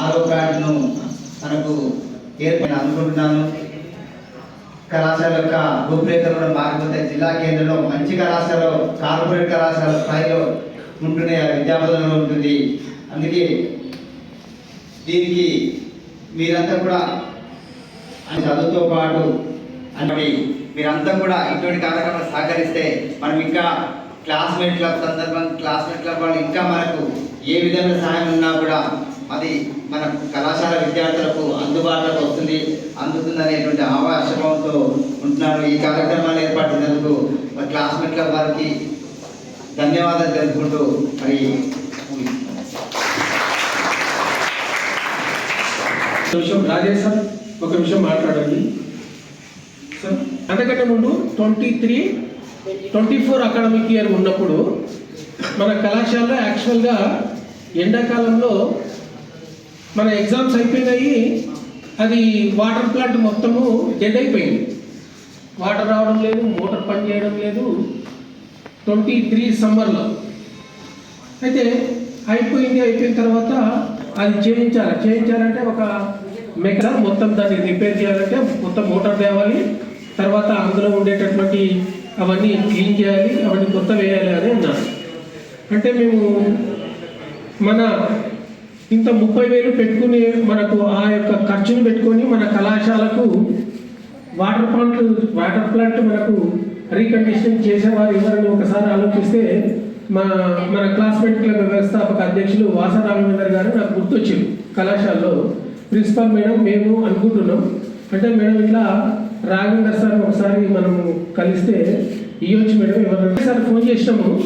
ఆరో ప్యాడ్ను మనకు ఏర్పడి అనుకుంటున్నాను. కళాశాల యొక్క రూపురేఖలు కూడా మారిపోతే జిల్లా కేంద్రంలో మంచి కళాశాల కార్పొరేట్ కళాశాల స్థాయిలో ఉంటున్నాయి ఆ విద్యాబోధనలో ఉంటుంది. అందుకే దీనికి మీరంతా కూడా చదువుతో పాటు అంటే మీరంతా కూడా ఇటువంటి కార్యక్రమాలు సహకరిస్తే మనం ఇంకా క్లాస్మేట్ క్లబ్ సందర్భం క్లాస్మేట్ క్లబ్ వాళ్ళు ఇంకా మనకు ఏ విధంగా సహాయం ఉన్నా కూడా అది మన కళాశాల విద్యార్థులకు అందుబాటులోకి వస్తుంది అందుతుందనేటువంటి అనేటువంటి ఉంటున్నాను ఈ కార్యక్రమాలు ఏర్పాటు చేసినందుకు మరి వారికి ధన్యవాదాలు తెలుపుకుంటూ మరి ముగిస్తున్నాను. రాజేష్ సార్ ఒక విషయం మాట్లాడండి సార్ అంతకంటే ముందు twenty three twenty four academic year ఉన్నప్పుడు మన కళాశాలలో యాక్చువల్గా ఎండాకాలంలో మన ఎగ్జామ్స్ అయిపోయినాయి. అది వాటర్ ప్లాంట్ మొత్తము డెడ్ అయిపోయింది. వాటర్ రావడం లేదు మోటార్ పని చేయడం లేదు. ట్వంటీ త్రీ సమ్మర్లో అయితే అయిపోయింది అయిపోయిన తర్వాత అది చేయించాలి. చేయించాలంటే ఒక మెకరా మొత్తం దాన్ని రిపేర్ చేయాలంటే మొత్తం మోటార్ తేవాలి. తర్వాత అందులో ఉండేటటువంటి అవన్నీ క్లీన్ చేయాలి. అవన్నీ కొత్త వేయాలి అని అన్నారు. అంటే మేము మన ఇంత ముప్పై వేలు పెట్టుకుని మనకు ఆ యొక్క ఖర్చును పెట్టుకొని మన కళాశాలకు వాటర్ ప్లాంట్ వాటర్ ప్లాంట్ మనకు రీకండిషనింగ్ చేసేవారు ఎవరని ఒకసారి ఆలోచిస్తే మా మన క్లాస్మేట్ క్లబ్ వ్యవస్థాపక అధ్యక్షులు వాస రాఘవేందర్ గారు నాకు గుర్తొచ్చింది కళాశాలలో. ప్రిన్సిపల్ మేడం మేము అనుకుంటున్నాం. అంటే మేడం ఇట్లా రాఘవేందర్ సార్ ఒకసారి మనం కలిస్తే ఇవ్వచ్చు మేడం ఎవరైనా సార్ ఫోన్ చేసినాము.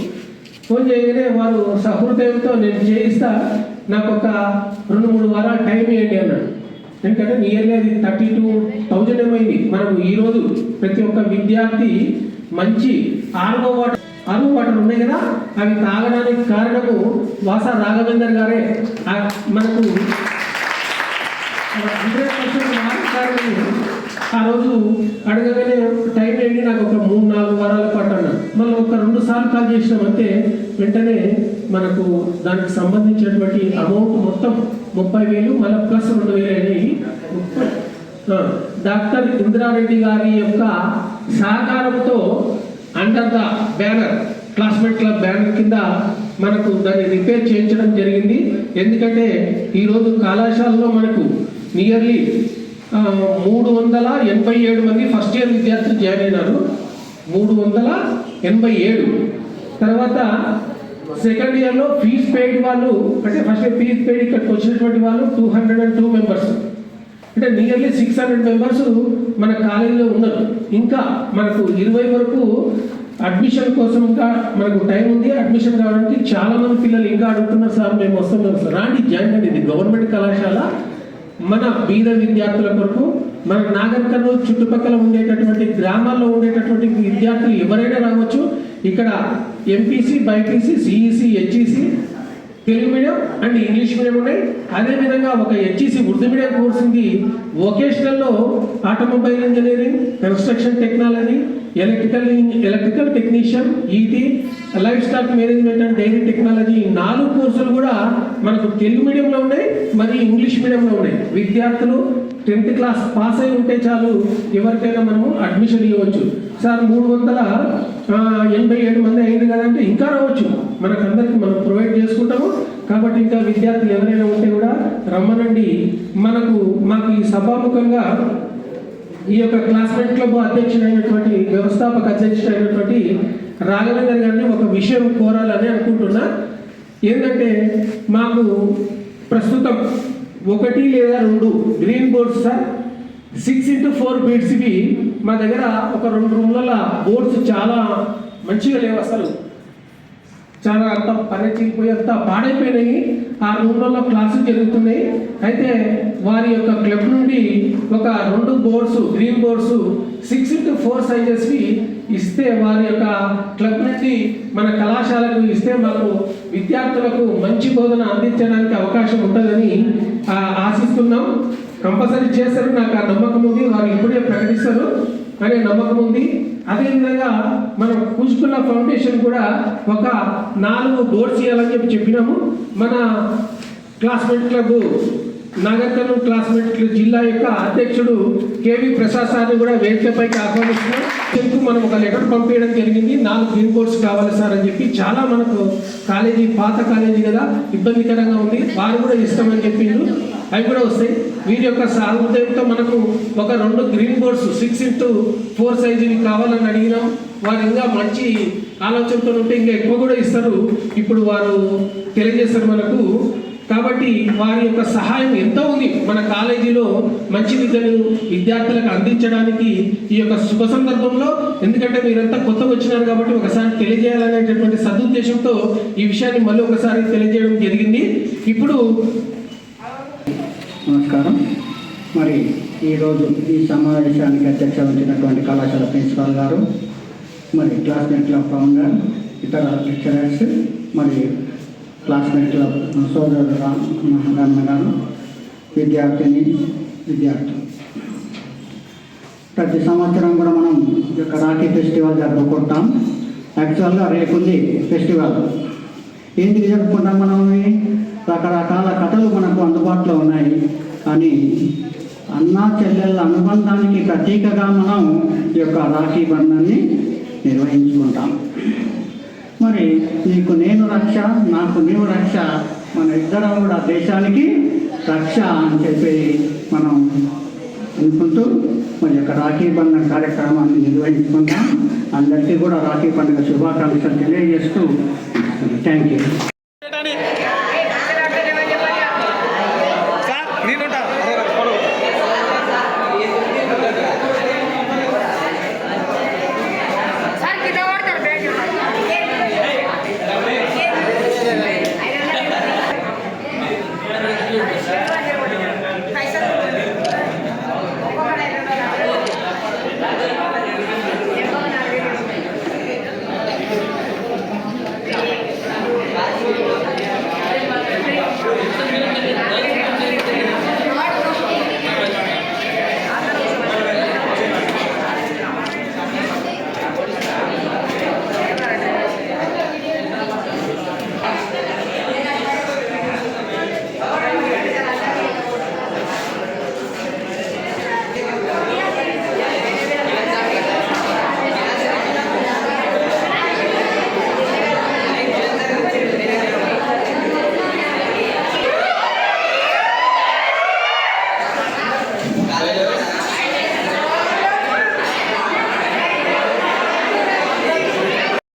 ఫోన్ చేయగానే వారు సహృదయంతో నేను చేయిస్తా నాకు ఒక రెండు మూడు వారాలు టైం ఇవ్వండి అన్నాడు. ఎందుకంటే నియర్లీ అది థర్టీ టూ థౌజండ్ ఏమైంది మనం ఈరోజు ప్రతి ఒక్క విద్యార్థి మంచి ఆర్వో వాటర్ ఆర్వో వాటర్ ఉన్నాయి కదా అవి తాగడానికి కారణము వాస రాఘవేందర్ గారే. ఆ మనకు హండ్రెడ్ పర్సెంట్ ఆ రోజు అడగగానే టైం ఏంటి? నాకు ఒక మూడు నాలుగు వారాల పాటు అన్నాను మళ్ళీ ఒక రెండు సార్లు కాల్ చేసినామంటే వెంటనే మనకు దానికి సంబంధించినటువంటి అమౌంట్ మొత్తం ముప్పై వేలు మళ్ళీ ప్లస్ రెండు వేలు అయినాయి డాక్టర్ ఇందిరారెడ్డి గారి యొక్క సహకారంతో under the banner classmate club banner కింద మనకు దాన్ని రిపేర్ చేయించడం జరిగింది. ఎందుకంటే ఈరోజు కళాశాలలో మనకు నియర్లీ మూడు వందల ఎనభై ఏడు మంది ఫస్ట్ ఇయర్ విద్యార్థులు జాయిన్ అయినారు. మూడు వందల ఎనభై ఏడు. తర్వాత సెకండ్ ఇయర్లో ఫీజ్ పెయిడ్ వాళ్ళు అంటే ఫస్ట్ ఫీజ్ పెయిడ్ ఇక్కడికి వచ్చినటువంటి వాళ్ళు two hundred and two members అంటే నియర్లీ సిక్స్ హండ్రెడ్ మెంబర్స్ మన కాలేజీలో ఉన్నారు. ఇంకా మనకు ఇరవై వరకు అడ్మిషన్ కోసం ఇంకా మనకు టైం ఉంది. అడ్మిషన్ కావడానికి చాలా మంది పిల్లలు ఇంకా అడుగుతున్నారు సార్ మేము వస్తున్నాం సార్. రాండి జాయిన్ అండి ఇది గవర్నమెంట్ కళాశాల. మన బీద విద్యార్థుల కొరకు మన నాగర్ కర్నూలు చుట్టుపక్కల ఉండేటటువంటి గ్రామాల్లో ఉండేటటువంటి విద్యార్థులు ఎవరైనా రావచ్చు. ఇక్కడ MPC BiPC CEC HEC Telugu medium and English medium ఉన్నాయి. అదేవిధంగా ఒక హెచ్ఈసి ఉర్దూ మీడియం కోర్స్ ఉంది. వొకేషనల్లో automobile engineering construction technology electrical electrical technician ET livestock management and dairy technology నాలుగు కోర్సులు కూడా మనకు తెలుగు మీడియంలో ఉన్నాయి మరియు ఇంగ్లీష్ మీడియంలో ఉన్నాయి. విద్యార్థులు టెన్త్ క్లాస్ పాస్ అయి ఉంటే చాలు ఎవరికైనా మనము అడ్మిషన్ ఇవ్వచ్చు. సార్ మూడు వందల ఎనభై ఏడు మంది అయింది కదంటే ఇంకా రావచ్చు. మనకందరికి మనం ప్రొవైడ్ చేసుకుంటాము. కాబట్టి ఇంకా విద్యార్థులు ఎవరైనా ఉంటే కూడా రమ్మనండి. మనకు మాకు ఈ సభాముఖంగా ఈ యొక్క క్లాస్మేట్ క్లబ్ అధ్యక్షుడైనటువంటి వ్యవస్థాపక అధ్యక్షుడైనటువంటి రాఘవేందర్ గారిని ఒక విషయం కోరాలని అనుకుంటున్నా. ఏంటంటే మాకు ప్రస్తుతం ఒకటి లేదా రెండు green boards sir. Six into four బీడ్స్కి మా దగ్గర ఒక రెండు రూమ్ల బోర్డ్స్ చాలా మంచిగా లేవు అసలు. చాలా అంత పనిచేసిపోయి అంత పాడైపోయినాయి. ఆ రూమ్లలో క్లాసులు జరుగుతున్నాయి. అయితే వారి యొక్క క్లబ్ నుండి ఒక రెండు boards green boards six into four సైజెస్వి ఇస్తే వారి యొక్క క్లబ్ నుండి మన కళాశాలకు ఇస్తే మాకు విద్యార్థులకు మంచి బోధన అందించడానికి అవకాశం ఉంటుందని ఆశిస్తున్నాం. కంపల్సరీ చేశారు. నాకు ఆ నమ్మకం ఉంది. వారు ఇప్పుడే ప్రకటిస్తారు. అనే నమ్మకం ఉంది. అదేవిధంగా మనం కూచుకున్న ఫౌండేషన్ కూడా ఒక నాలుగు డోర్స్ ఇవ్వాలని చెప్పి చెప్పినాము. మన క్లాస్మేట్ క్లబ్ నాగర్ కర్నూలు క్లాస్మేట్లు జిల్లా యొక్క అధ్యక్షుడు కేవి ప్రసాద్ సార్ని కూడా వేదికపైకి ఆహ్వానిస్తున్నాం. చెక్కు మనం ఒక లెటర్ పంపించడం జరిగింది. నాలుగు గ్రీన్ బోర్డ్స్ కావాలి సార్ అని చెప్పి చాలా మనకు కాలేజీ పాత కాలేజీ కదా ఇబ్బందికరంగా ఉంది. వారు కూడా ఇస్తామని చెప్పిండ్రు. అవి కూడా వస్తాయి. వీరి యొక్క సహృదయంతో మనకు ఒక రెండు green boards six into four సైజువి కావాలని అడిగినాం. వారు ఇంకా మంచి ఆలోచనతో ఉంటే ఇంకా ఎక్కువ కూడా ఇస్తారు. ఇప్పుడు వారు తెలియజేస్తారు మనకు. కాబట్టి వారి యొక్క సహాయం ఎంతో ఉంది. మన కాలేజీలో మంచి విద్యను విద్యార్థులకు అందించడానికి ఈ యొక్క శుభ సందర్భంలో. ఎందుకంటే మీరంతా కొత్తగా వచ్చినారు కాబట్టి ఒకసారి తెలియజేయాలనేటటువంటి సదుద్దేశంతో ఈ విషయాన్ని మళ్ళీ ఒకసారి తెలియజేయడం జరిగింది. ఇప్పుడు నమస్కారం. మరి ఈరోజు ఈ సమావేశానికి అధ్యక్ష వచ్చినటువంటి కళాశాల ప్రిన్సిపాల్ గారు మరి క్లాస్మేట్ల క్లబ్ ఫౌండర్ ఇతర లెక్చరర్స్ మరి క్లాస్మేట్ల క్లబ్ సోదరుడు రామ్ మహారామ గారు విద్యార్థిని విద్యార్థులు ప్రతి సంవత్సరం కూడా మనం ఈ యొక్క రాఖీ ఫెస్టివల్ జరుపుకుంటాం. యాక్చువల్గా రేపుంది ఫెస్టివల్ ఎందుకు జరుపుకుంటాం మనం రకరకాల కథలు మనకు అందుబాటులో ఉన్నాయి. కానీ అన్నా చెల్లెళ్ళ అనుబంధానికి ప్రతీకగా మనం ఈ యొక్క రాఖీ బంధాన్ని నిర్వహించుకుంటాం. మరి నీకు నేను రక్ష నాకు నీవు రక్ష. మన ఇద్దరం కూడా దేశానికి రక్ష అని చెప్పి మనం అనుకుంటూ మన యొక్క రాఖీ బంధన కార్యక్రమాన్ని నిర్వహించుకుంటాం అందరికీ కూడా రాఖీ పండుగ శుభాకాంక్షలు తెలియజేస్తూ థ్యాంక్ యూ.